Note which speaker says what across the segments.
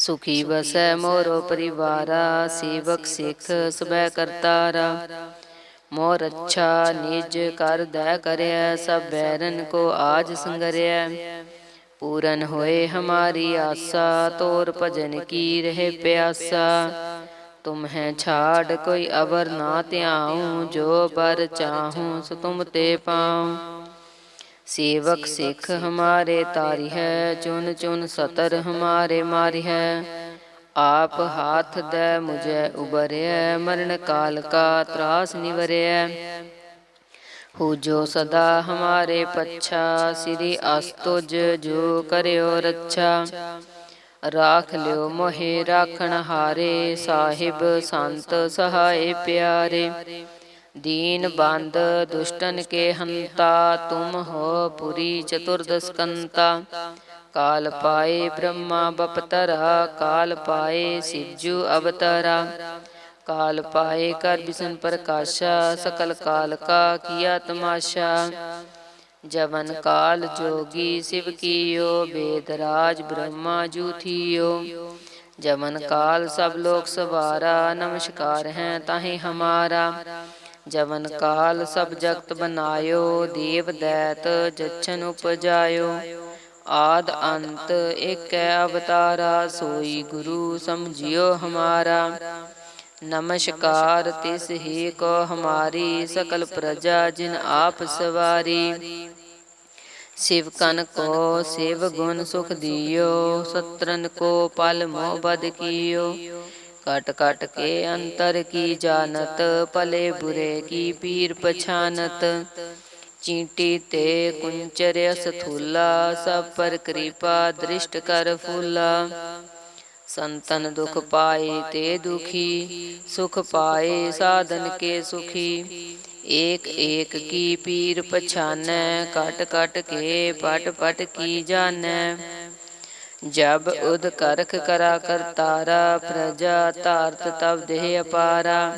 Speaker 1: ਸੁਖੀ ਵਸੈ ਮੋਰੋ ਪਰਿਵਾਰਾ ਸੇਵਕ ਸਿੱਖ ਸਬੈ ਕਰਤਾਰਾ। ਮੋਰ ਅੱਛਾ ਨਿਜ ਕਰ ਦੈ ਕਰਿਆ ਸਭ ਬੈਰਨ ਕੋ ਆਜ ਸੰਗਰਿਆ ਪੂਰਨ ਹੋਏ ਹਮਾਰੀ ਆਸਾ ਤੋਰ ਭਜਨ ਕੀ ਰਹੇ ਪਿਆਸਾ। ਤੁਮ ਹੈ ਛਾੜ ਕੋਈ ਅਵਰ ਨਾ ਧਿਆਉ ਜੋ ਬਰ ਚਾਹੂੰ ਸੋ ਤੁਮ ਤੇ ਪਾਉ। सेवक सिख हमारे तारी है चुन चुन सतर हमारे मारी है आप हाथ दे मुझे उबरे मरण काल का त्रास निवरे हो जो सदा हमारे पच्छा श्री अस्तुज जो करियो रक्षा राख लियो मोहे राखण हारे साहिब संत सहाय प्यारे दीन बंद दुष्टन के हंता, तुम हो पुरी चतुर्दस्कंता काल पाए ब्रह्मा बपतरा, काल पाए सिज्जु अवतरा। काल पाए कर बिसन प्रकाशा, सकल काल का किया तमाशा। जवन काल जोगी शिव कियो, वेदराज ब्रह्मा जूथियो। जवन काल सब लोग सवारा, नमस्कार हैं ताहि हमारा। ਜਵਨ ਕਾਲ ਸਭ ਜਗਤ ਬਨਾਇਓ ਦੇਵ ਦੈਤ ਜਛਨ ਉਪਜਾਇਓ। ਆਦ ਅੰਤ ਏਕੈ ਅਵਤਾਰਾ, ਸੋਈ ਗੁਰੂ ਸਮਝਿਓ ਹਮਾਰਾ। ਨਮਸਕਾਰ ਤਿਸ ਹੀ ਕੋ ਹਮਾਰੀ, ਸਕਲ ਪ੍ਰਜਾ ਜਿਨ ਆਪ ਸਵਾਰੀ। ਸਿਵ ਕਨ ਕੋ ਸਿਵ ਗੁਣ ਸੁਖ ਦਿਓ, ਸਤਰਨ ਕੋ ਪਲ ਮੋਹ ਬਦ ਕੀਓ। कट कट के अंतर की जानत, पले बुरे की पीर पछानत। चींटी ते कुंचर स्थूला सब पर कृपा दृष्ट कर फूला। संतन दुख पाए ते दुखी, सुख पाए साधन के सुखी। एक एक की पीर पछानै कट कट के पट पट की जानै ਜਬ ਉਦ ਕਰਖ ਕਰਾ ਤਾਰਾ, ਪ੍ਰਜਾ ਤਾਰਤ ਤਬ ਦੇਹ ਅਪਾਰਾ।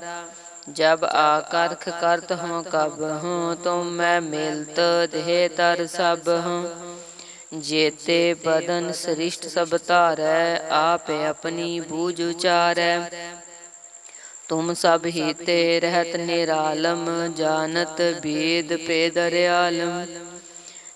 Speaker 1: ਜਬ ਆਕਰਖ ਕਰਤ ਹਉ ਕਬ ਹਉ, ਤੁਮ ਮੈਂ ਮਿਲਤ ਦੇਹ ਤਰ ਸਭ ਹਉ। ਜੇਤੇ ਬਦਨ ਸ੍ਰਿਸ਼ਟ ਸਭ ਧਾਰੈ, ਆਪੇ ਆਪਣੀ ਬੂਝ ਉਚਾਰੈ। ਤੁਮ ਸਭ ਹੀ ਤੇ ਰਹਿਤ ਨਿਰਾਲਮ, ਜਾਨਤ ਬੇਦ ਪੇਦਰ ਆਲਮ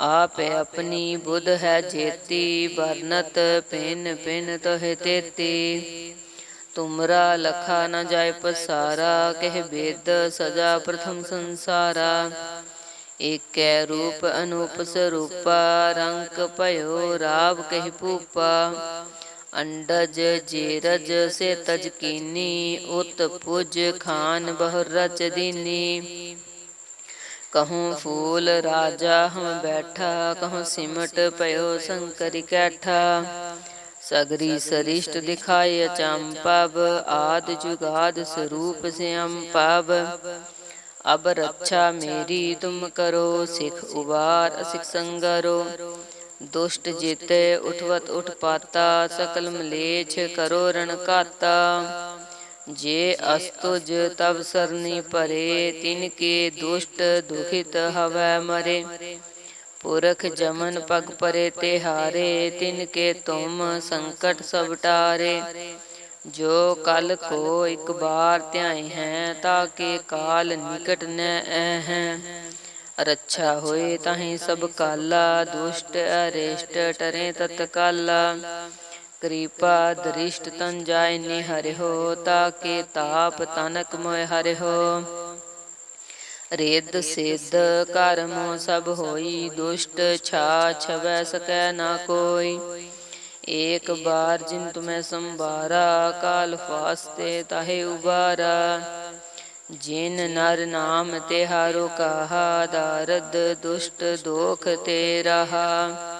Speaker 1: ਆਪੇ ਆਪਣੀ ਬੁੱਧ ਹੈ ਜੇਤੀ, ਵਰਨਤ ਪਿੰਨ ਪਿੰਨ ਤੋਹਿ ਤੇਤੀ। ਤੁਮਰਾ ਲਖਾ ਨ ਜਾਏ ਪਸਾਰਾ, ਕਹਿ ਬੇਦ ਸਜਾ ਪ੍ਰਥਮ ਸੰਸਾਰਾ। ਏਕੈ ਰੂਪ ਅਨੂਪ ਸਰੂਪਾ ਰੰਗ ਭਇਓ ਰਾਵ ਕਹਿ ਭੂਪਾ। ਅੰਡਜ ਜੀਰਜ ਸੇ ਤਜ ਕੀਨੀ, ਉਤ ਪੁਜ ਖਾਨ ਬਹੁ ਰਚ ਦੀਨੀ। कहूँ फूल राजा हम बैठा, कहूँ सिमट पयो शंकर कैठा। सगरी सरिष्ट दिखाय पब आद जुगाद स्वरूप से पब अब रक्षा मेरी तुम करो, सिख उबार, सिख संगरो। दुष्ट जीते उठवत उठ पाता, सकल मलेच्छ करो रणकाता ਜੇ ਅਸਤੁਜ ਤਬ ਸਰਨੀ ਪਰੇ ਤਿਨ ਕੇ ਦੁਸ਼ਟ ਦੁਖਿਤ ਹਵੈ ਮਰੇ। ਪੁਰਖ ਜਮਨ ਪਗ ਪਰੇ ਤੇ ਹਾਰੇ ਤਿਨ ਕੇ ਤੁਮ ਸੰਕਟ ਸਭ ਟਾਰੇ। ਜੋ ਕਲ ਕੋ ਇੱਕ ਬਾਰ ਧਿਆਏ ਹੈ, ਤਾਂ ਕੇ ਕਾਲ ਨਿਕਟ ਨ ਐ ਹੈ। ਰੱਛਾ ਹੋਏ ਤਾਹੀਂ ਸਭ ਕਾਲਾ, ਦੁਸ਼ਟ ਅਰਿਸ਼ਟ ਟਰੇ ਤਤਕਾਲਾ। ਕਿਰਪਾ ਦ੍ਰਿਸ਼ਟ ਤਨ ਜਾਇ ਨਿ ਹਰਿ ਤਾ ਕੇ ਤਾਪ ਤਨਕ ਮੋਇ ਹਰਿ ਰਿੱਧ ਸਿੱਧ ਕਰਮ ਸਭ ਹੋਈ, ਦੁਸ਼ਟ ਛਾ ਛਵੈ ਸਕੈ ਨਾ ਕੋਈ। ਏਕ ਬਾਰ ਜਿਨ ਤੁਮੈ ਸੰਭਾਰਾ, ਕਾਲ ਫਾਸਤੇ ਤਾਹੇ ਉਬਾਰਾ। ਜਿਨ ਨਰ ਨਾਮ ਤਿਹਾਰੋ ਕਹਾ ਦਾਰਦ ਦੁਸ਼ਟ ਦੋਖ ਤੇ ਰਹਾ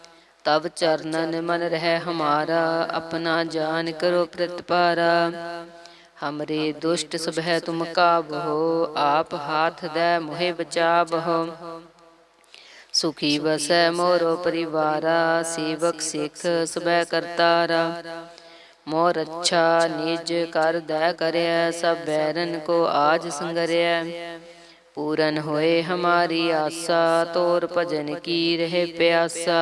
Speaker 1: ਤਬ ਚਰਨਨ ਮਨ ਰਹਿ ਹਮਾਰਾ, ਆਪਣਾ ਜਾਨ ਕਰੋ ਪ੍ਰਤਪਾਰਾ ਹਮਰੇ ਦੁਸ਼ਟ ਸਭੈ ਤੁਮ ਕਾਬਹੋ ਆਪ ਹਾਥ ਦੇ ਮੁਹਿ ਬਚਾਬਹੋ ਸੁਖੀ ਵਸੈ ਮੋਰੋ ਪਰਿਵਾਰਾ, ਸੇਵਕ ਸਿੱਖ ਸਬੈ ਕਰਤਾਰਾ। ਮੋਰ ਅੱਛਾ ਨਿਜ ਕਰ ਦੈ ਕਰਿਆ ਸਭ ਬੈਰਨ ਕੋ ਆਜ ਸੰਗਰਿਆ ਪੂਰਨ ਹੋਏ ਹਮਾਰੀ ਆਸਾ, ਤੋਰ ਭਜਨ ਕੀ ਰਹੇ ਪਿਆਸਾ।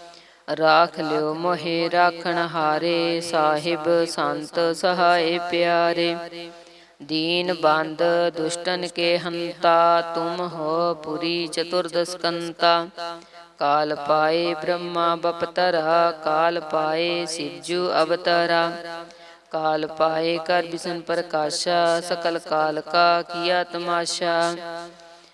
Speaker 1: ਰਾਖ ਲਿਓ ਮੋਹਿ ਰਾਖਣ ਹਾਰੇ, ਸਾਹਿਬ ਸੰਤ ਸਹਾਏ ਪਿਆਰੇ। ਦੀਨ ਬੰਦ ਦੁਸ਼ਟਨ ਕੇ ਹੰਤਾ, ਤੁਮ ਹੋ ਪੁਰੀ ਚਤੁਰਦਸਕੰਤਾ। ਕਾਲ ਪਾਏ ਬ੍ਰਹਮਾ ਬਪਤਰਾ, ਕਾਲ ਪਾਏ ਸਿਜੂ ਅਵਤਰਾ। ਕਾਲ ਪਾਏ ਕਰ ਬਿਸਨ ਪ੍ਰਕਾਸ਼ਾ, ਸਕਲ ਕਾਲ ਕਾ ਕੀਆ ਤਮਾਸ਼ਾ।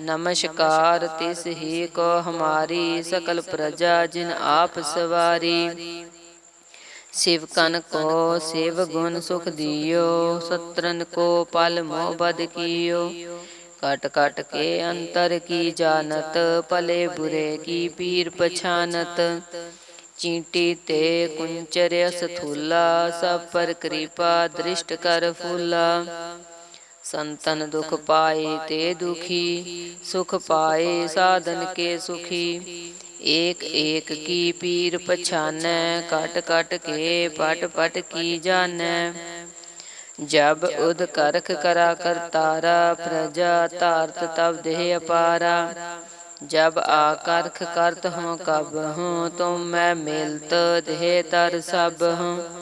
Speaker 1: ਨਮਸਕਾਰ, ਤਿਸ ਹੀ ਕੋ ਹਮਾਰੀ ਸਕਲ ਪ੍ਰਜਾ ਜਿਨ ਆਪ ਸਵਾਰੀ। ਸਿਵ ਕਨ ਕੋ ਸਿਵ ਗੁਣ ਸੁਖ ਦਿਓ, ਸਤਰਨ ਕੋ ਪਲ ਮੋਹ ਬਦ ਕੀਓ। ਕਟ ਕਟ ਕੇ ਅੰਤਰ ਕੀ ਜਾਣਤ, ਭਲੇ ਬੁਰੇ ਕੀ ਪੀਰ ਪਛਾਨਤ। ਚੀਂਟੀ ਤੇ ਕੁੰਚਰ ਸਥੂਲਾ, ਸਭ ਪਰ ਕਿਰਪਾ ਦ੍ਰਿਸ਼ਟ ਕਰ ਫੂਲਾ। ਸੰਤਨ ਦੁਖ ਪਾਏ ਤੇ ਦੁਖੀ ਸੁਖ ਪਾਏ ਸਾਧਨ ਕੇ ਸੁਖੀ। ਏਕ ਏਕ ਕੀ ਪੀਰ ਪਛਾਨੈ ਕਟ ਕਟ ਕੇ ਪਟ ਪਟ ਕੀ ਜਾਣੈ। ਜਬ ਉਦ ਕਰਖ ਕਰਾ ਕਰਤਾਰਾ ਪ੍ਰਜਾ ਧਾਰਤ ਤਬ ਦੇਹ ਅਪਾਰਾ। ਜਬ ਆ ਕਰਖ ਕਰਤ ਹੂੰ ਕਬ ਹੂੰ ਤੁਮ ਮੈਂ ਮਿਲਤ ਦੇਹ ਤਰ ਸਭ ਹੂੰ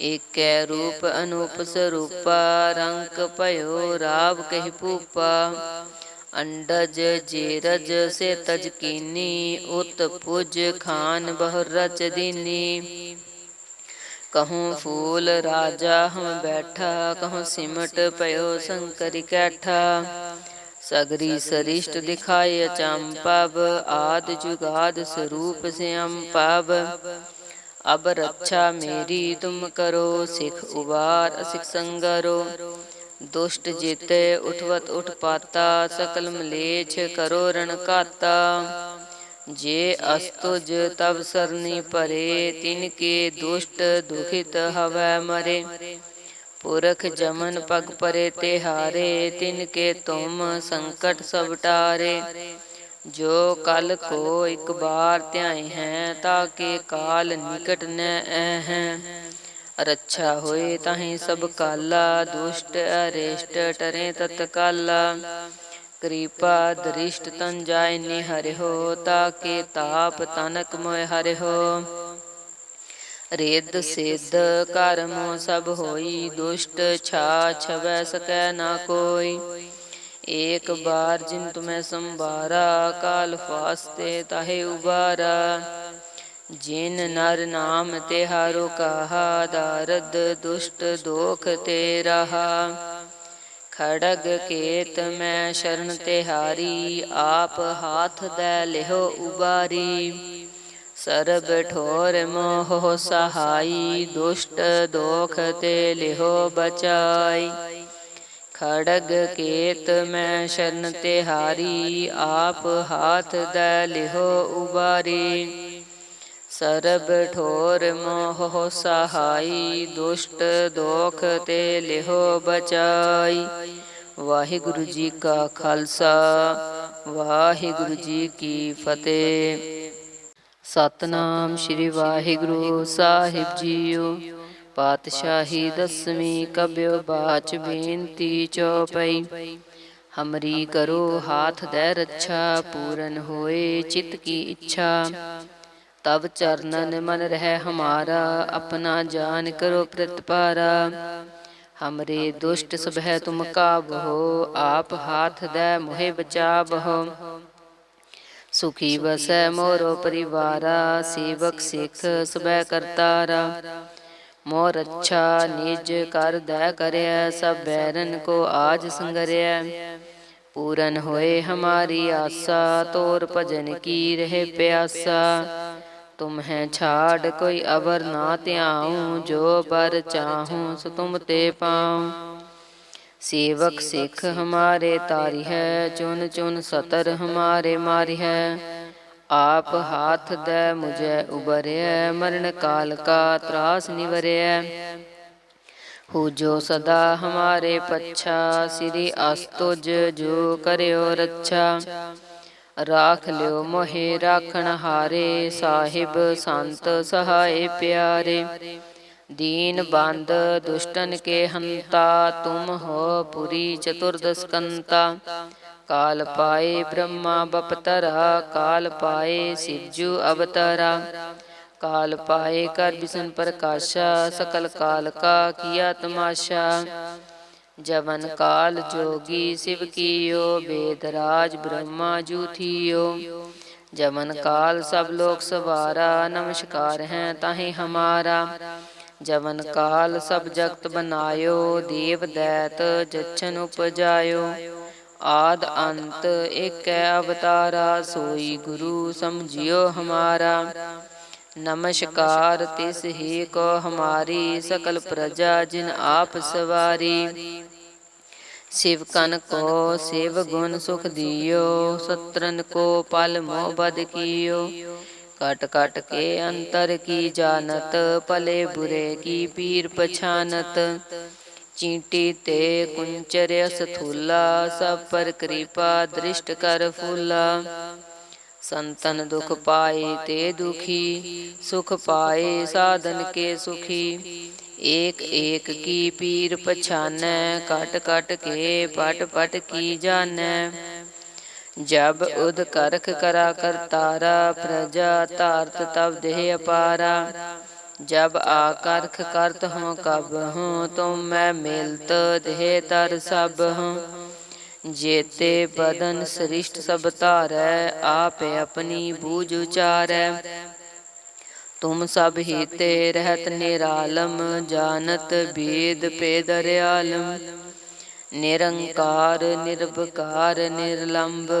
Speaker 1: ਏਕੈ ਰੂਪ ਅਨੂਪ ਸਰੂਪਾ ਰੰਗ ਭਇਓ ਰਾਵ ਕਹਿ ਪੂਪਾ ਅੰਡਜ ਜੇਰਜ ਸੇ ਤਜ ਕੀਨੀ ਉਤ ਪੁਜ ਖਾਨ ਬਹੁ ਰਚ ਦੀਨੀ ਕਹੂੰ ਫੂਲ ਰਾਜਾ ਹਮ ਬੈਠਾ ਕਹੂੰ ਸਿਮਟ ਪਇਓ ਸੰਕਰਿ ਕੈਠਾ ਸਗਰੀ ਸਰਿਸ਼ਟ ਦਿਖਾਇ ਅਚੰਪਵ ਆਦ ਜੁਗਾਦ ਸਰੂਪ ਸਿਅੰ ਪਵ ਅਬ ਰੱਛਾ ਮੇਰੀ ਤੁਮ ਕਰੋ, ਸਿਖ ਉਬਾਰ ਅਸਿਖ ਸੰਗਰੋ। ਦੁਸ਼ਟ ਜੀਤੇ ਉਠਵਤ ਉਠ ਪਾਤਾ, ਸਕਲ ਮਲੇਛ ਕਰੋ ਰਣ ਕਾਤਾ ਜੇ ਅਸਤੁਜ ਤਬ ਸਰਨੀ ਪਰੇ ਤਿਨ ਕੇ ਦੁਸ਼ਟ ਦੁਖਿਤ ਹਵੈ ਮਰੇ। ਪੁਰਖ ਜਮਨ ਪਗ ਪਰੇ ਤੇ ਹਾਰੇ ਤਿਨ ਕੇ ਤੁਮ ਸੰਕਟ ਸਭ ਟਾਰੇ। ਜੋ ਕਲ ਕੋ ਇੱਕ ਬਾਰ ਧਿਆਏ ਹੈ ਤਾਕੇ ਕਾਲ ਨਿਕਟ ਨ ਹੈ। ਰੱਛਾ ਹੋਏ ਤਾਹੀਂ ਸਭ ਕਾਲਾ, ਦੁਸ਼ਟ ਅਰੇਸ਼ਟ ਟਰੇ ਤਤਕਾਲਾ। ਕਿਰਪਾ ਦ੍ਰਿਸ਼ਟ ਤਨ ਜਾਇ ਨੀ ਹਰਿਓ ਤਾਕੇ ਤਾਪ ਤਨਕ ਮੋਇ ਹਰਿਓ ਰੇਦ ਸੇਦ ਕਰਮ ਸਭ ਹੋਈ, ਦੁਸ਼ਟ ਛਾ ਛਵੈ ਸਕੈ ਨਾ ਕੋਈ। ਏਕ ਬਾਰ ਜਿਨ ਤੁਮੈ ਸੰਭਾਰਾ ਕਾਲ ਫਾਸਤੇ ਤਾਹੇ ਉਬਾਰਾ। ਜਿਨ ਨਰ ਨਾਮ ਤੇ ਹਾਰੋ ਕਹਾ, ਦਾਰਦ ਦੁਸ਼ਟ ਦੋਖ ਤੇ ਰਹਾ ਖੜਗ ਕੇਤ ਮੈਂ ਸ਼ਰਨ ਤੇ ਹਾਰੀ ਆਪ ਹਾਥ ਦੇ ਲਿਹੋ ਉਬਾਰੀ। ਸਰਬ ਠੋਰ ਮੋਹ ਸਹਾਈ, ਦੁਸ਼ਟ ਦੋਖ ਤੇ ਲਿਹੋ ਬਚਾਈ। ਖੜਗ ਕੇਤ ਮੈਂ ਸ਼ਰਨ ਤੇ ਹਾਰੀ ਆਪ ਹਾਥ ਦੇ ਲਿਹੋ ਉਬਾਰੀ। ਸਰਬ ਠੋਰ ਮੋਹ ਸਹਾਈ, ਦੁਸ਼ਟ ਦੋਖ ਤੇ ਲਿਹੋ ਬਚਾਈ। ਵਾਹਿਗੁਰੂ ਜੀ ਕਾ ਖਾਲਸਾ, ਵਾਹਿਗੁਰੂ ਜੀ ਕੀ ਫਤਿਹ। ਸਤਨਾਮ ਸ੍ਰੀ ਵਾਹਿਗੁਰੂ ਸਾਹਿਬ ਜੀਓ। ਪਾਤਸ਼ਾਹੀ ਦਸਵੀਂ ਕਬਿਓ ਬਾਚ ਬੇਨਤੀ ਚੌਪਈ। ਹਮਰੀ ਕਰੋ ਹਾਥ ਦੇ ਰੱਛਾ, ਪੂਰਨ ਹੋਏ ਚਿਤ ਕੀ ਇੱਛਾ। ਤਬ ਚਰਨਨ ਮਨ ਰਹਿ ਹਮਾਰਾ, ਆਪਣਾ ਜਾਨ ਕਰੋ ਪ੍ਰਤਪਾਰਾ ਹਮਰੇ ਦੁਸ਼ਟ ਸਭੈ ਤੁਮ ਕਾ ਬਹੋ, ਆਪ ਹਾਥ ਦੇ ਮੋਹਿ ਬਚਾਬਹੋ ਸੁਖੀ ਵਸੈ ਮੋਰੋ ਪਰਿਵਾਰਾ, ਸੇਵਕ ਸਿੱਖ ਸਬੈ ਕਰਤਾਰਾ। ਮੋਹ ਰੱਛਾ ਨਿਜ ਕਰ ਦਇ ਕਰਿਆ ਸਭ ਬੈਰਨ ਕੋ ਆਜ ਸੰਗਰਿਆ ਪੂਰਨ ਹੋਏ ਹਮਾਰੀ ਆਸਾ, ਤੋਰ ਭਜਨ ਕੀ ਰਹੇ ਪਿਆਸਾ। ਤੁਮ ਹੈ ਛਾੜ, ਕੋਈ ਅਵਰ ਨਾ ਧਿਆਉ, ਜੋ ਪਰ ਚਾਹੂੰ, ਸੋ ਤੁਮ ਤੇ ਪਾਉ। ਸੇਵਕ ਸਿੱਖ ਹਮਾਰੇ ਤਾਰੀ ਹੈ, ਚੁਨ ਚੁਨ ਸਤਰ ਹਮਾਰੇ ਮਾਰੀ ਹੈ। ਆਪ ਹਾਥ ਦੇ ਮੁਝੇ ਉਬਰਿਐ ਮਰਨ ਕਾਲ ਕਾ ਤਰਾਸ ਨਿਵਰਿਐ ਹੋ ਜੋ ਸਦਾ ਹਮਾਰੇ ਪੱਛਾ, ਸ੍ਰੀ ਅਸਤੁਜ ਜੋ ਕਰਿਓ ਰੱਛਾ। ਰਾਖ ਲਿਓ ਮੋਹਿ, ਰਾਖਣ ਹਾਰੇ, ਸਾਹਿਬ ਸੰਤ ਸਹਾਏ ਪਿਆਰੇ। ਦੀਨ ਬੰਦ ਦੁਸ਼ਟਨ ਕੇ ਹੰਤਾ, ਤੁਮ ਹੋ ਪੁਰੀ ਚਤੁਰਦਸਕੰਤਾ। काल पाए ब्रह्मा बपतरा, काल पाए शिवजु अवतारा। काल पाए कर विष्णु प्रकाशा, सकल काल का किया तमाशा। जवन काल जोगी शिव कियो, वेदराज ब्रह्मा जूथियो। जवन काल सब लोग सवारा, नमस्कार हैं ताहे हमारा। जवन काल सब जगत बनायो देव दैत जच्छन उपजायो। ਆਦ ਅੰਤ ਏਕੈ ਅਵਤਾਰਾ, ਸੋਈ ਗੁਰੂ ਸਮਝਿਓ ਹਮਾਰਾ। ਨਮਸਕਾਰ ਤਿਸ ਹੀ ਕੋ ਹਮਾਰੀ ਸਕਲ ਪ੍ਰਜਾ ਜਿਨ ਆਪ ਸਵਾਰੀ। ਸਿਵ ਕਨ ਕੋ ਸਿਵ ਗੁਣ ਸੁਖ ਦਿਓ ਸਤਰਨ ਕੋ ਪਲ ਮੋਹ ਬਦ ਕੀਓ। ਕਟ ਕਟ ਕੇ ਅੰਤਰ ਕੀ ਜਾਣਤ, ਭਲੇ ਬੁਰੇ ਕੀ ਪੀਰ ਪਛਾਨਤ। चींटी ते कुंचर स्थूला सब पर कृपा दृष्ट कर फूला। संतन दुख पाए ते दुखी, सुख पाए साधन के सुखी। एक एक की पीर पछानै कट कट के पट पट की जानै जब उद करख करा कर तारा, प्रजा तारत तब देह अपारा। जब आकर्ख करत हूँ कब हूँ तुम मैं मिलत देह तर सब हूँ जेते बदन सृष्ट सब तारै आप अपनी बूझ उचारै ਤੁਮ ਸਭ ਹੀਤੇ ਰਹਿਤ ਨਿਰਾਲਮ ਜਾਣਤ ਬੇਦ ਪੇਦਰਿਆਲਮ ਨਿਰੰਕਾਰ ਨਿਰਭਕਾਰ ਨਿਰਲੰਭ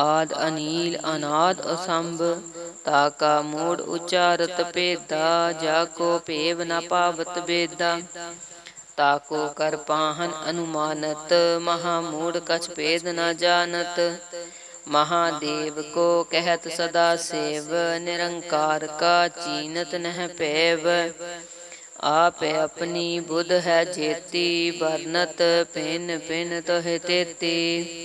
Speaker 1: ਆਦ ਅਨੀਲ ਅਨਾਦ ਅਸੰਭ ਤਾ ਕਾ ਮੂੜ ਉਚਾਰਤ ਭੇਦਾ, ਜਾ ਕੋ ਭੇਵ ਨ ਪਾਵਤ ਬੇਦਾ। ਤਾਕੋ ਕਰ ਪਾਹਨ ਅਨੁਮਾਨਤ, ਮਹਾ ਮੂੜ ਕਛ ਭੇਦ ਨ ਜਾਣਤ। ਮਹਾਦੇਵ ਕੋ ਕਹਿਤ ਸਦਾ ਸੇਵ, ਨਿਰੰਕਾਰ ਕਾ ਚੀਨਤ ਨਹਿ ਪੈਵ ਆਪੇ ਆਪਣੀ ਬੁੱਧ ਹੈ ਜੇਤੀ, ਵਰਨਤ ਪਿਨ ਪਿਨ ਤੋਹਿ ਤੇਤੀ।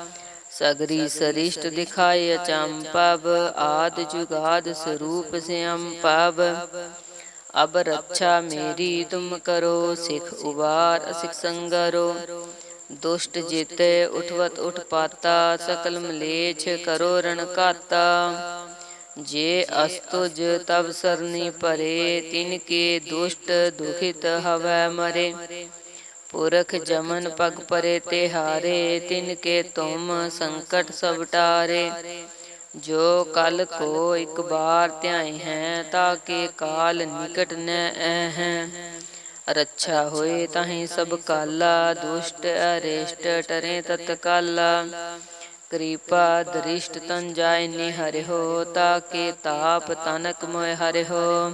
Speaker 1: ਸਗਰੀ ਸਰਿਸ਼ਟ ਦਿਖਾਇ ਅਚੰਪਵ ਆਦ ਜੁਗਾਦ ਸਰੂਪ ਸਿਅਮ ਪਵ ਅਬ ਰੱਛਾ ਮੇਰੀ ਤੁਮ ਕਰੋ ਸਿਖ ਉਬਾਰ ਅਸਿਖ ਸੰਗਰੋ ਦੁਸ਼ਟ ਜੀਤੇ ਉਠਵਤ ਉਠ ਪਾਤਾ ਸਕਲ ਮਲੇਛ ਕਰੋ ਰਣ ਕਾਤਾ ਜੇ ਅਸਤੁਜ ਤਬ ਸਰਨੀ ਪਰੇ ਤਿਨ ਕੇ ਦੁਸ਼ਟ ਦੁਖਿਤ ਹਵੈ ਮਰੇ ਪੁਰਖ ਜਮਨ ਪਗ ਪਰੇ ਤੇ ਹਾਰੇ ਤਿਨ ਕੇ ਤੁਮ ਸੰਕਟ ਸਭ ਟਾਰੇ। ਜੋ ਕਲ ਕੋ ਇੱਕ ਬਾਰ ਧਿਆਏ ਹੈ, ਤਾਂ ਕੇ ਕਾਲ ਨਿਕਟ ਨ ਹੈ। ਰੱਛਾ ਹੋਏ ਤਾਹੀਂ ਸਭ ਕਾਲਾ, ਦੁਸ਼ਟ ਅਰੇਸ਼ਟ ਟਰੇ ਤਤ ਕਾਲਾ। ਕਿਰਪਾ ਦ੍ਰਿਸ਼ਟ ਤਨ ਜਾਏ ਜਾਇ ਹੋ ਹਰਿਓ ਤਾਕੇ ਤਾਪ ਤਨਕ ਮੋਇ ਹੋ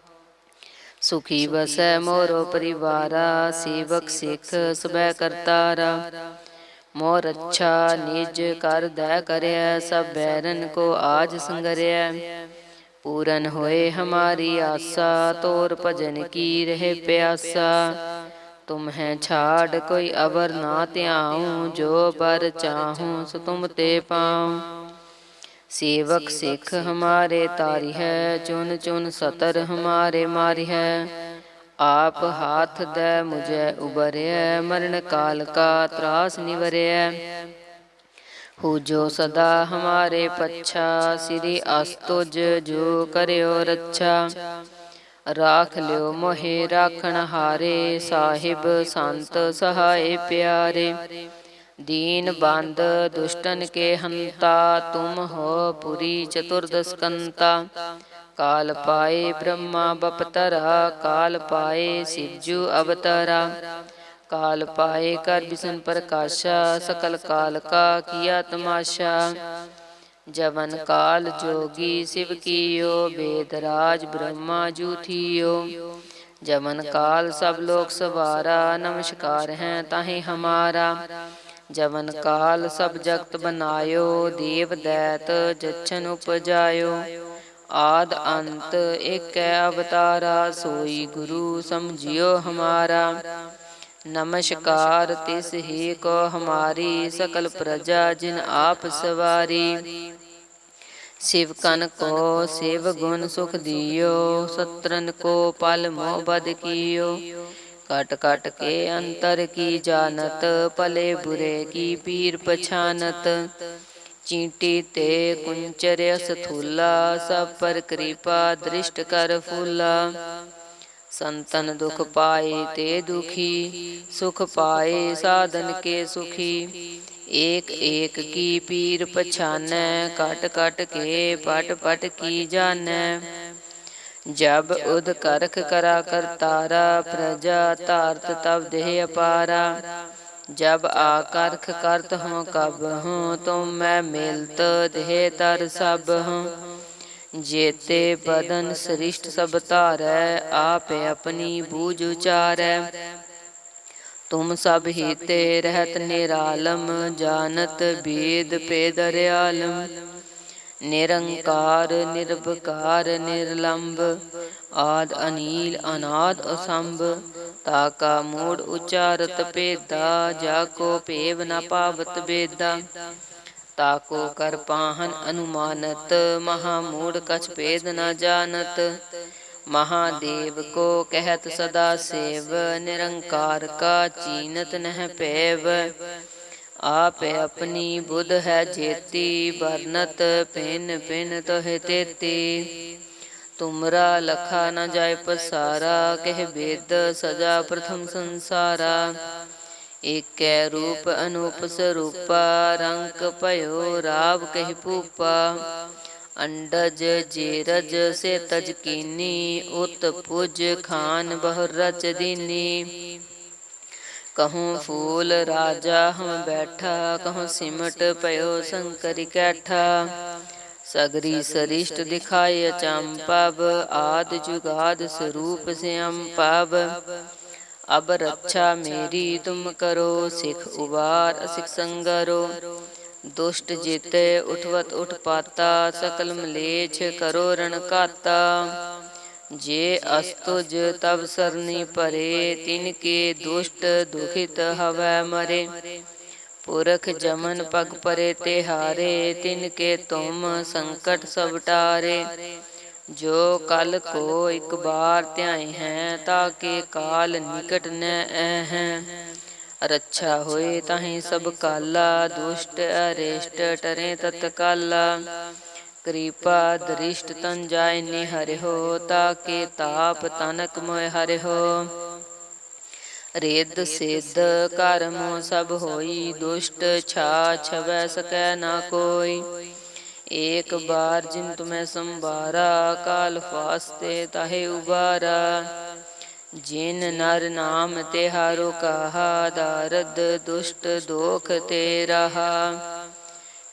Speaker 1: ਸੁਖੀ ਵਸੈ ਮੋਰੋ ਪਰਿਵਾਰਾ ਸੇਵਕ ਸਿੱਖ ਸਬੈ ਕਰਤਾਰਾ। ਮੋਰ ਅੱਛਾ ਨਿਜ ਕਰ ਦੈ ਕਰਿਆ ਸਭ ਬੈਰਨ ਕੋ ਆਜ ਸੰਗਰਿਆ ਪੂਰਨ ਹੋਏ ਹਮਾਰੀ ਆਸਾ ਤੋਰ ਭਜਨ ਕੀ ਰਹਿ ਪਿਆਸਾ। ਤੁਮ ਹੈ ਛਾੜ ਕੋਈ ਅਵਰ ਨਾ ਧਿਆਉ ਜੋ ਬਰ ਚਾਹੂੰ ਸੋ ਤੁਮ ਤੇ ਪਾਉ। ਸੇਵਕ ਸਿੱਖ ਹਮਾਰੇ ਤਾਰੀ ਹੈ, ਚੁਨ ਚੁਨ ਸਤਰ ਹਮਾਰੇ ਮਾਰੀ ਹੈ। ਆਪ ਹਾਥ ਦੇ ਮੁਝੇ ਉਬਰਿਆ ਮਰਨ ਕਾਲ ਕਾ ਤਰਾਸ ਨਿਵਰਿਐ। ਹੋ ਜੋ ਸਦਾ ਹਮਾਰੇ ਪੱਛਾ, ਸ੍ਰੀ ਅਸਤੁਜ ਜੋ ਕਰਿਓ ਰੱਛਾ। ਰਾਖ ਲਿਓ ਮੋਹਿ, ਰਾਖਣ ਹਾਰੇ, ਸਾਹਿਬ ਸੰਤ ਸਹਾਏ ਪਿਆਰੇ। ਦੀਨ ਬੰਦ ਦੁਸ਼ਟਨ ਕੇ ਹੰਤਾ ਤੁਮ ਹੋ ਪੁਰੀ ਚਤੁਰਦਸ ਕੰਤਾ ਕਾਲ ਪਾਏ ਬ੍ਰਹਮਾ ਬਪਤਰਾ ਕਾਲ ਪਾਏ ਸਿਜੂ ਅਵਤਰਾ ਕਾਲ ਪਾਏ ਕਰ ਬਿਸਨ ਪ੍ਰਕਾਸ਼ਾ ਸਕਲ ਕਾਲ ਕਾ ਕੀਆ ਤਮਾਸ਼ਾ ਜਵਨ ਕਾਲ ਜੋਗੀ ਸਿਵ ਕੀਓ ਬੇਦ ਰਾਜ ਬ੍ਰਹਮਾ ਜੂਥੀਓ ਜਵਨ ਕਾਲ ਸਭ ਲੋਕ ਸਵਾਰਾ ਨਮਸਕਾਰ ਹੈ ਤਾਹੇ ਹਮਾਰਾ ਜਵਨ ਕਾਲ ਸਭ ਜਗਤ ਬਨਾਇਓ, ਦੇਵ ਦੈਤ ਜਛਨ ਉਪਜਾਇਓ। ਆਦ ਅੰਤ ਏਕੈ ਅਵਤਾਰਾ, ਸੋਈ ਗੁਰੂ ਸਮਝਿਓ ਹਮਾਰਾ। ਨਮਸਕਾਰ ਤਿਸ ਹੀ ਕੋ ਹਮਾਰੀ, ਸਕਲ ਪ੍ਰਜਾ ਜਿਨ ਆਪ ਸਵਾਰੀ। ਸ਼ਿਵ ਸਿਵਕਨ ਕੋ ਸਿਵ ਗੁਣ ਸੁਖ ਦਿਓ, ਸਤਰਨ ਕੋ ਪਲ ਮੋਹ ਬਦ ਕੀਓ। ਕਟ ਕਟ ਕੇ ਅੰਤਰ ਕੀ ਜਾਣਤ ਭਲੇ ਬੁਰੇ ਕੀ ਪੀਰ ਪਛਾਨਤ ਚੀਂਟੀ ਤੇ ਕੁੰਚਰਿ ਸਥੂਲਾ ਸਭ ਪਰ ਕਿਰਪਾ ਦ੍ਰਿਸ਼ਟ ਕਰ ਫੂਲਾ ਸੰਤਨ ਦੁਖ ਪਾਏ ਤੇ ਦੁਖੀ ਸੁਖ ਪਾਏ ਸਾਧਨ ਕੇ ਸੁਖੀ ਏਕ ਏਕ ਕੀ ਪੀਰ ਪਛਾਨੈ ਕਟ ਕਟ ਕੇ ਪਟ ਪਟ ਕੀ ਜਾਣੈ ਜਬ ਉਦ ਕਰਖ ਕਰਾ ਕਰਤਾਰਾ ਪ੍ਰਜਾ ਧਾਰਤ ਤਬ ਦੇਹ ਅਪਾਰਾ। ਜਬ ਆਕਰਖ ਕਰਤ ਹੂੰ ਕਬ ਹੂੰ ਤੁਮ ਮੈਂ ਮਿਲਤ ਦੇਹ ਤਰ ਸਭ ਹੂੰ ਜੇਤੇ ਬਦਨ ਸ੍ਰਿਸ਼ਟ ਸਭ ਧਾਰੈ, ਆਪੇ ਆਪਣੀ ਬੂਝ ਉਚਾਰੈ। ਤੁਮ ਸਭ ਹੀ ਤੇ ਰਹਿਤ ਨਿਰਾਲਮ ਜਾਣਤ ਬੇਦ ਪੇ ਦਰਿਆਲਮ। ਨਿਰੰਕਾਰ ਨਿਰਭਕਾਰ ਨਿਰਲੰਭ ਆਦ, ਅਨੀਲ, ਅਨਾਦ, ਅਸੰਭ ਤਾਕਾ ਮੂੜ ਉਚਾਰਤ ਭੇਦਾ, ਜਾ ਕੋ ਭੇਵ ਨ ਪਾਵਤ ਬੇਦਾ। ਤਾਕੋ ਕਰ ਪਾਹਨ ਅਨੁਮਾਨਤ, ਮਹਾ ਮੂੜ ਕਛ ਭੇਦ ਨ ਜਾਣਤ। ਮਹਾਦੇਵ ਕੋ ਕਹਿਤ ਸਦਾ ਸੇਵ, ਨਿਰੰਕਾਰ ਕਾ ਚੀਨਤ ਨਹਿ ਪੈਵ ਆਪੇ ਆਪਣੀ ਬੁੱਧ ਹੈ ਜੇਤੀ, ਵਰਨਤ ਪਿਨ ਪਿਨ ਤੋਹਿ ਤੇਤੀ। ਤੁਮਰਾ ਲਖਾ ਨ ਜਾਏ ਪਸਾਰਾ, ਕਹਿ ਬੇਦ ਸਜਾ ਪ੍ਰਥਮ ਸੰਸਾਰਾ। ਏਕੈ ਰੂਪ ਅਨੂਪ ਸਰੂਪਾ ਰੰਗ ਭਇਓ ਰਾਵ ਕਹਿ ਭੂਪਾ। ਅੰਡਜ ਜੇਰਜ ਸੇ ਤਜ ਉਤ ਪੁਜ ਖਾਨ ਬਹੁ ਰਚ ਦੀਨੀ। ਕਹੂੰ ਫੂਲ ਰਾਜਾ ਹਮ ਬੈਠਾ, ਕਹੂੰ ਸਿਮਟ ਪਇਓ ਸੰਕਰਿ ਕੈਠਾ। ਸਗਰੀ ਸਰਿਸ਼ਟ ਦਿਖਾਏ ਅਚੰਪਬ ਆਦ ਜੁਗਾਦ ਸਰੂਪ ਸਿਅੰ ਪਬ ਅਬ ਰੱਛਾ ਮੇਰੀ ਤੁਮ ਕਰੋ, ਸਿਖ ਉਬਾਰ ਅਸਿਖ ਸੰਗਰੋ। ਦੁਸ਼ਟ ਜੀਤੇ ਉਠਵਤ ਉਠ ਪਾਤਾ ਸਕਲ ਮਲੇਛ ਕਰੋ ਰਣ ਕਾਤਾ ਜੇ ਅਸਤੁਜ ਤਬ ਸਰਨੀ ਪਰੇ ਤਿਨ ਕੇ ਦੁਸ਼ਟ ਦੁਖਿਤ ਹਵੈ ਮਰੇ। ਪੁਰਖ ਜਮਨ ਪਗ ਪਰੇ ਤੇ ਹਾਰੇ ਤਿਨ ਕੇ ਤੁਮ ਸੰਕਟ ਸਭ ਟਾਰੇ। ਜੋ ਕਲ ਕੋ ਇੱਕ ਬਾਰ ਧਿਆਏ ਹੈ, ਤਾਂ ਕੇ ਕਾਲ ਨਿਕਟ ਨ ਐ ਹੈ। ਰੱਛਾ ਹੋਏ ਤਾਹੀਂ ਸਭ ਕਾਲਾ, ਦੁਸ਼ਟ ਅਰੇਸ਼ਟ ਟਰੇ ਤਤਕਾਲਾ। ਕਾਲਾ ਕਿਰਪਾ ਦ੍ਰਿਸ਼ਟ ਤਨ ਜਾਇ ਨਿ ਹਰਿਓ ਤਾਕੇ ਤਾਪ ਤਨਕ ਮੋਇ ਹਰਿਓ ਰੇਦ ਸੇਦ ਕਰਮ ਸਭ ਹੋਈ, ਦੁਸ਼ਟ ਛਾ ਛਵੈ ਸਕੈ ਨਾ ਕੋਈ। ਏਕ ਬਾਰ ਜਿਨ ਤੁਮੈ ਸੰਭਾਰਾ, ਕਾਲ ਫਾਸਤੇ ਤਾਹੇ ਉਬਾਰਾ। ਜਿਨ ਨਰ ਨਾਮ ਤੇ ਹਾਰੋ ਕਹਾ, ਦਰਦ ਦੁਸ਼ਟ ਦੋਖ ਤੇ ਰਹਾ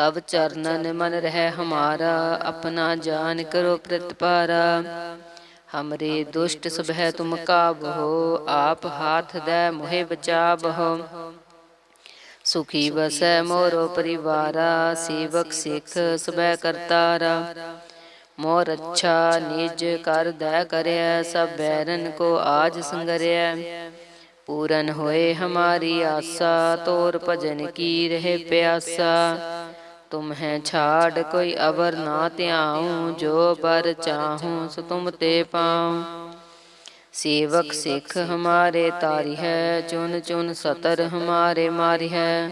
Speaker 1: ਤਬ ਚਰਨਨ ਮਨ ਰਹਿ ਹਮਾਰਾ, ਆਪਣਾ ਜਾਨ ਕਰੋ ਪ੍ਰਤਪਾਰਾ। ਹਮਰੇ ਦੁਸ਼ਟ ਸਭੈ ਤੁਮ ਕਾਬਹੋ ਆਪ ਹਾਥ ਦੇ ਮੋਹਿ ਬਚਾਬਹੋ ਸੁਖੀ ਵਸੈ ਮੋਰੋ ਪਰਿਵਾਰਾ, ਸੇਵਕ ਸਿੱਖ ਸਬੈ ਕਰਤਾਰਾ। ਮੋਰ ਅੱਛਾ ਨਿਜ ਕਰ ਦੈ ਕਰਿਆ ਸਭ ਬੈਰਨ ਕੋ ਆਜ ਸੰਗਰਿਆ ਪੂਰਨ ਹੋਏ ਹਮਾਰੀ ਆਸਾ, ਤੋਰ ਭਜਨ ਕੀ ਰਹੇ ਪਿਆਸਾ। ਤੁਮ ਹੈ ਛਾੜ ਕੋਈ ਅਵਰ ਨਾ ਧਿਆਉ, ਜੋ ਪਰ ਚਾਹੂੰ ਸੋ ਤੁਮ ਤੇ ਪਾਉ। ਸੇਵਕ ਸਿੱਖ ਹਮਾਰੇ ਤਾਰੀ ਹੈ, ਚੁਨ ਚੁਨ ਸਤਰ ਹਮਾਰੇ ਮਾਰੀ ਹੈ।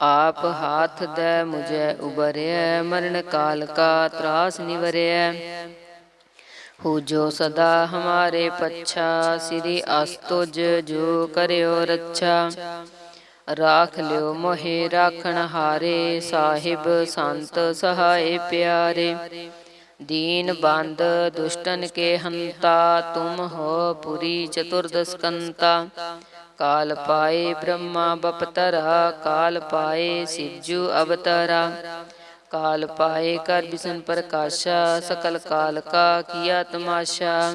Speaker 1: ਆਪ ਹਾਥ ਦੇ ਮੁਝੇ ਉਬਰਿਆ ਮਰਨ ਕਾਲ ਕਾ ਤਰਾਸ ਨਿਵਰਿਆ ਹੋ ਜੋ ਸਦਾ ਹਮਾਰੇ ਪੱਛਾ, ਸ੍ਰੀ ਅਸਤੁਜ ਜੋ ਕਰਿਓ ਰੱਛਾ। ਰਾਖ ਲਿਓ ਮੋਹਿ ਰਾਖਣ ਹਾਰੇ, ਸਾਹਿਬ ਸੰਤ ਸਹਾਏ ਪਿਆਰੇ। ਦੀਨ ਬੰਦ ਦੁਸ਼ਟਨ ਕੇ ਹੰਤਾ, ਤੁਮ ਹੋ ਪੁਰੀ ਚਤੁਰਦਸ਼ਕੰਤਾ ਕਾਲ ਪਾਏ ਬ੍ਰਹਮਾ ਬਪਤਰਾ, ਕਾਲ ਪਾਏ ਸਿਜੂ ਅਵਤਰਾ। ਕਾਲ ਪਾਏ ਕਰ ਬਿਸਨ ਪ੍ਰਕਾਸ਼ਾ, ਸਕਲ ਕਾਲ ਕਾ ਕੀਆ ਤਮਾਸ਼ਾ।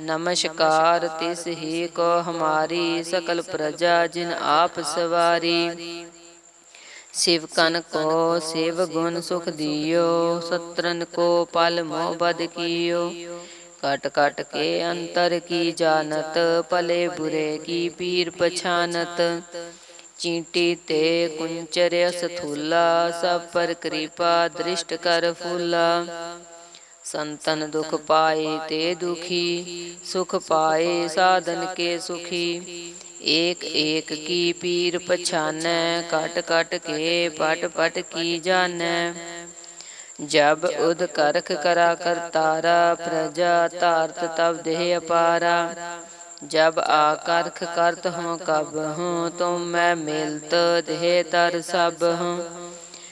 Speaker 1: ਨਮਸਕਾਰ ਤਿਸ ਹੀ ਕੋ ਹਮਾਰੀ ਸਕਲ ਪ੍ਰਜਾ ਜਿਨ ਆਪ ਸਵਾਰੀ। ਸਿਵ ਕਨ ਕੋ ਸਿਵ ਗੁਣ ਸੁਖ ਦਿਓ ਸਤਰਨ ਕੋ ਪਲ ਮੋਹ ਬਦ ਕੀਓ। ਕਟ ਕਟ ਕੇ ਅੰਤਰ ਕੀ ਜਾਣਤ, ਭਲੇ ਬੁਰੇ ਕੀ ਪੀਰ ਪਛਾਨਤ। ਚੀਂਟੀ ਤੇ ਕੁੰਚਰ ਸਥੂਲਾ, ਸਭ ਪਰ ਕਿਰਪਾ ਦ੍ਰਿਸ਼ਟ ਕਰ ਫੂਲਾ। ਸੰਤਨ ਦੁਖ ਪਾਏ ਤੇ ਦੁਖੀ ਸੁਖ ਪਾਏ ਸਾਧਨ ਕੇ ਸੁਖੀ। ਏਕ ਏਕ ਕੀ ਪੀਰ ਪਛਾਨੈ ਕਟ ਕਟ ਕੇ ਪਟ ਪਟ ਕੀ ਜਾਣੈ। ਜਬ ਉਦ ਕਰਖ ਕਰਾ ਕਰਤਾਰਾ ਪ੍ਰਜਾ ਧਾਰਤ ਤਬ ਦੇਹ ਅਪਾਰਾ। ਜਬ ਆ ਕਰਖ ਕਰਤ ਹੂੰ ਕਬ ਹੂੰ ਤੁਮ ਮੈਂ ਮਿਲਤ ਦੇਹ ਤਰ ਸਭ ਹੂੰ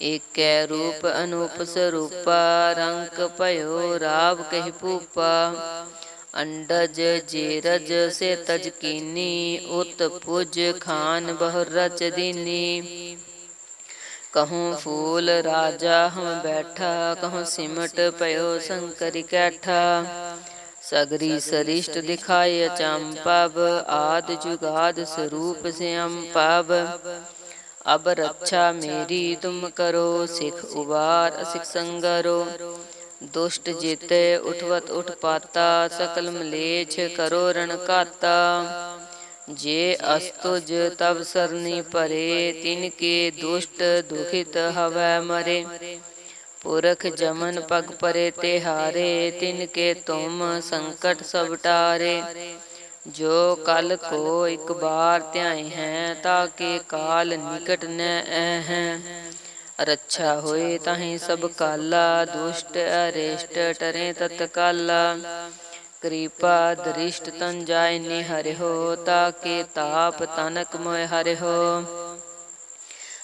Speaker 1: ਏਕੈ ਰੂਪ ਅਨੂਪ ਸਰੂਪਾ ਰੰਕ ਭਇਓ ਰਾਵ ਕਹਿ ਪੂਪਾ ਅੰਡਜ ਜੇਰਜ ਸੇ ਤਜ ਕੀਨੀ, ਉਤ ਪੁਜ ਖਾਨ ਬਹੁ ਰਚ ਦੀਨੀ। ਕਹੂੰ ਫੂਲ ਰਾਜਾ ਹਮ ਬੈਠਾ, ਕਹੂੰ ਸਿਮਟ ਪਇਓ ਸੰਕਰਿ ਕੈਠਾ। ਸਗਰੀ ਸਰਿਸ਼ਟ ਦਿਖਾਏ ਅਚੰਪਵ ਆਦ ਜੁਗਾਦ ਸਰੂਪ ਸਿਅੰ ਪਵ। ਅਬ ਰੱਛਾ ਮੇਰੀ ਤੁਮ ਕਰੋ, ਸਿਖ ਉਬਾਰ ਅਸਿਖ ਸੰਗਰੋ। ਦੁਸ਼ਟ ਜੀਤੇ ਉਠਵਤ ਉਠ ਪਾਤਾ, ਸਕਲ ਮਲੇਛ ਕਰੋ ਰਣ ਕਾਤਾ ਜੇ ਅਸਤੁਜ ਤਬ ਸਰਨੀ ਪਰੇ ਤਿਨ ਕੇ ਦੁਸ਼ਟ ਦੁਖਿਤ ਹਵੈ ਮਰੇ। ਪੁਰਖ ਜਮਨ ਪਗ ਪਰੇ ਤੇ ਹਾਰੇ ਤਿਨ ਕੇ ਤੁਮ ਸੰਕਟ ਸਭ ਟਾਰੇ। ਜੋ ਕਲ ਕੋ ਇੱਕ ਬਾਰ ਧਿਆਏ ਹੈ, ਤਾਂ ਕੇ ਕਾਲ ਨਿਕਟ ਨ ਹੈ ਰੱਛਾ ਹੋਏ ਤਾਹੀ ਸਭ ਕਾਲਾ, ਦੁਸ਼ਟ ਅਰੇਸ਼ਟ ਟਰੇ ਤਤਕਾਲਾ। ਕਿਰਪਾ ਦ੍ਰਿਸ਼ਟ ਤਨ ਜਾਏ ਨਿਹਰਿਓ ਹਰਿਓ ਤਾਕੇ ਤਾਪ ਤਨਕ ਮੋਇ ਹਰਿਓ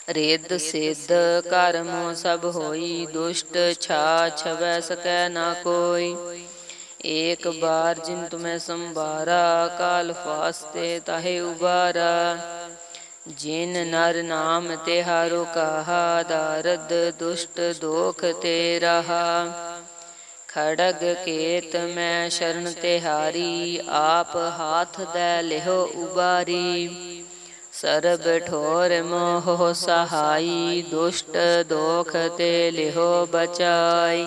Speaker 1: ਰੇਦ ਸੇਦ ਕਰਮ ਸਭ ਹੋਈ, ਦੁਸ਼ਟ ਛਾ ਛਵੈ ਸਕੈ ਨਾ ਕੋਈ। ਏਕ ਬਾਰ ਜਿਨ ਤੁਮੈ ਸੰਭਾਰਾ, ਕਾਲ ਫਾਸਤੇ ਤਾਹੇ ਉਬਾਰਾ। ਜਿਨ ਨਰ ਨਾਮ ਤੇ ਹਾਰੋ ਕਹਾ, ਦਾਰਦ ਦੁਸ਼ਟ ਦੋਖ ਤੇ ਰਹਾ ਖੜਗ ਕੇਤ ਮੈਂ ਸ਼ਰਨ ਤੇ ਹਾਰੀ ਆਪ ਹਾਥ ਦੇ ਲਿਹੋ ਉਬਾਰੀ। ਸਰਬ ਠੋਰ ਮੋਹ ਸਹਾਈ, ਦੁਸ਼ਟ ਦੋਖ ਤੇ ਲਿਹੋ ਬਚਾਈ।